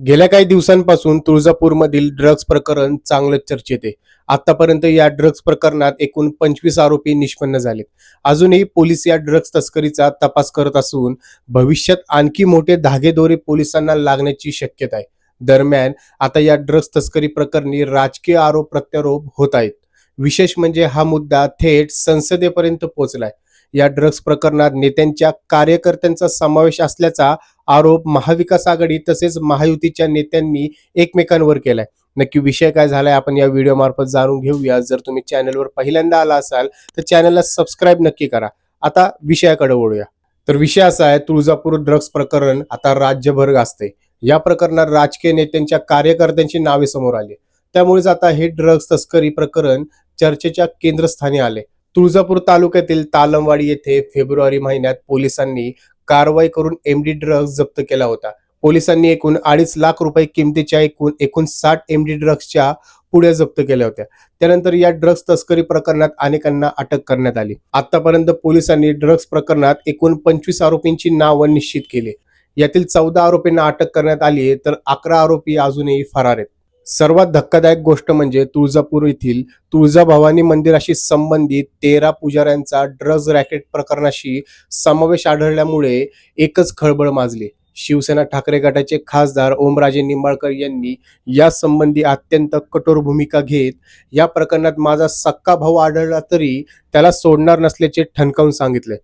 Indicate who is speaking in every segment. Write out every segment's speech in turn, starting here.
Speaker 1: गेल्या काही दिवसांपासून तुळजापूरमधील ड्रग्ज प्रकरण चांगलंच चर्चेत आहे. आतापर्यंत या ड्रग्ज प्रकरणात एकूण पंचवीस आरोपी निष्पन्न झालेत. अजूनही पोलीस या ड्रग्ज तस्करीचा तपास करत असून भविष्यात आणखी मोठे धागेदोरे पोलिसांना लागण्याची शक्यता आहे. दरम्यान आता या ड्रग्ज तस्करी प्रकरणी राजकीय आरोप प्रत्यारोप होत आहेत. विशेष म्हणजे हा मुद्दा थेट संसदेपर्यंत पोहोचलाय. या ड्रग्ज प्रकरणात नेत्यांच्या कार्यकर्त्यांचा समावेश असल्याचा आरोप महाविकास आघाडी तसेच महायुतीच्या नेत्यांनी एकमेकांवर केलाय. नक्की विषय काय झालाय आपण या व्हिडिओ मार्फत जाणून घेऊया. जर तुम्ही चॅनलवर पहिल्यांदा आला असाल तर चॅनलला सबस्क्राईब नक्की करा. आता विषयाकडे वळूया. तर विषय असा आहे तुळजापूर ड्रग्ज प्रकरण आता राज्यभर गाजते या प्रकरणात राजकीय नेत्यांच्या कार्यकर्त्यांची नावे समोर आली. त्यामुळेच आता हे ड्रग्ज तस्करी प्रकरण चर्चेच्या केंद्रस्थानी आले तुळजापूर तालुक्यातील तालमवाडी येथे फेब्रुवारी महिन्यात पोलिसांनी कारवाई करून एमडी ड्रग्ज जप्त केला होता. पोलिसांनी एकूण अडीच लाख रुपये किमतीच्या एकूण एकूण साठ एमडी ड्रग्जच्या पुढे जप्त केल्या होत्या. त्यानंतर या ड्रग्ज तस्करी प्रकरणात अनेकांना अटक करण्यात आली. आतापर्यंत पोलिसांनी ड्रग्ज प्रकरणात एकूण पंचवीस आरोपींची नावं निश्चित केली. यातील चौदा आरोपींना अटक करण्यात आली तर अकरा आरोपी अजूनही फरार आहेत. सर्वात धक्कादायक गोष्ट म्हणजे तुळजापूर येथील तुळजाभवानी मंदिराशी संबंधित तेरा पुजाऱ्यांचा ड्रग्ज रॅकेट प्रकरणाशी समावेश आढळल्यामुळे एकच खळबळ माजली. शिवसेना ठाकरे गटाचे खासदार ओमराजे निंबाळकर यांनी या संबंधी अत्यंत कठोर भूमिका घेत या प्रकरणात माझा सक्का भाऊ आढळला तरी त्याला सोडणार नसल्याचे ठणकावून सांगितले.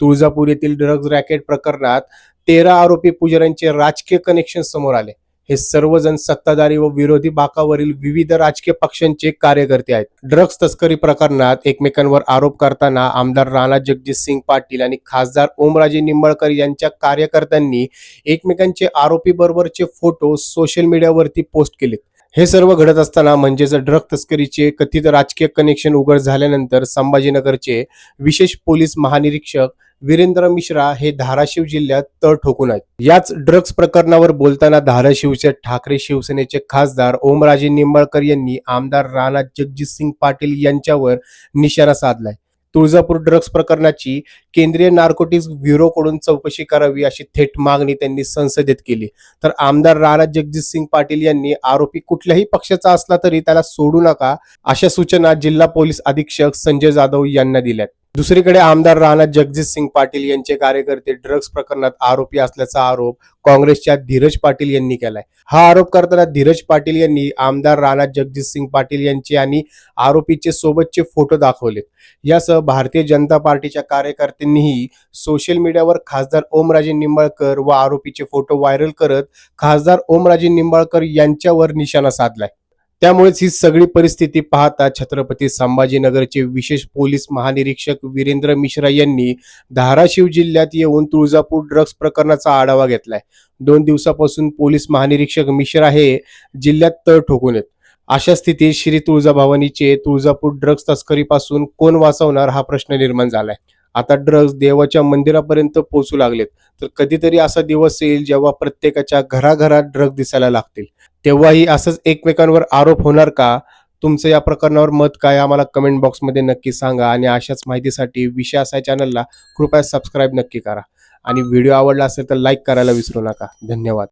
Speaker 1: तुळजापूर येथील ड्रग्ज रॅकेट प्रकरणात तेरा आरोपी पुजाऱ्यांचे राजकीय कनेक्शन समोर आले. हे सर्वजण सत्ताधारी व विरोधी बाकावरील विविध राजकीय पक्षांचे कार्यकर्ते आहेत. ड्रग्ज तस्करी प्रकरणात एकमेकांवर आरोप करताना आमदार राणा जगजितसिंग पाटील आणि खासदार ओमराजे निंबाळकर यांच्या कार्यकर्त्यांनी एकमेकांचे आरोपी बरोबरचे फोटो सोशल मीडियावरती पोस्ट केलेत. हे सर्व घडत असताना म्हणजेच ड्रग तस्करीचे कथित राजकीय कनेक्शन उघड झाल्यानंतर संभाजीनगरचे विशेष पोलीस महानिरीक्षक वीरेंद्र मिश्रा हे धाराशिव जिल्ह्यात तळ ठोकून आहेत. याच ड्रग्ज प्रकरणावर बोलताना धाराशिवचे ठाकरे शिवसेनेचे खासदार ओमराजे निंबाळकर यांनी आमदार राणा जगजितसिंग पाटील यांच्यावर निशाणा साधलाय. तुळजापूर ड्रग्ज प्रकरणाची केंद्रीय नार्कोटिक्स ब्युरोकडून चौकशी करावी अशी थेट मागणी त्यांनी संसदेत केली. तर आमदार राणा जगजितसिंग पाटील यांनी आरोपी कुठल्याही पक्षाचा असला तरी त्याला सोडू नका अशा सूचना जिल्हा पोलीस अधीक्षक संजय जाधव यांना दिल्यात. दुसरीकडे आमदार राणा जगजितसिंग पाटील यांचे कार्यकर्ते ड्रग्ज प्रकरणात आरोपी असल्याचा आरोप काँग्रेसच्या धीरज पाटील यांनी केलाय. हा आरोप करताना धीरज पाटील यांनी आमदार राणा जगजितसिंग पाटील यांचे आणि आरोपीचे सोबतचे फोटो दाखवलेत. यासह भारतीय जनता पार्टीच्या कार्यकर्त्यांनीही सोशल मीडियावर खासदार ओमराजे निंबाळकर व आरोपीचे फोटो व्हायरल करत खासदार ओमराजे निंबाळकर यांच्यावर निशाणा साधलाय. त्यामुळेच ही सगळी परिस्थिती पाहता छत्रपती संभाजीनगरचे विशेष पोलीस महानिरीक्षक वीरेंद्र मिश्रा यांनी धाराशिव जिल्ह्यात येऊन तुळजापूर ड्रग्ज प्रकरणाचा आढावा घेतलाय. दोन दिवसापासून पोलीस महानिरीक्षक मिश्रा हे जिल्ह्यात तळ ठोकून आहेत. अशा स्थितीत श्री तुळजाभवानीचे तुळजापूर ड्रग्ज तस्करीपासून कोण वाचवणार हा प्रश्न निर्माण झालाय. आता ड्रग्ज देवाच्या मंदिरापर्यंत पोहोचू लागलेत. तर कधीतरी असा दिवस येईल जेव्हा प्रत्येकाच्या घराघरात ड्रग दिसायला लागतील. तेव्हाही असंच एकमेकांवर आरोप होणार का? तुमचं या प्रकरणावर मत काय? आम्हाला कमेंट बॉक्समध्ये नक्की सांगा आणि अशाच माहितीसाठी विषय असा चॅनलला कृपया सबस्क्राईब नक्की करा. आणि व्हिडिओ आवडला असेल तर लाईक करायला विसरू नका. धन्यवाद.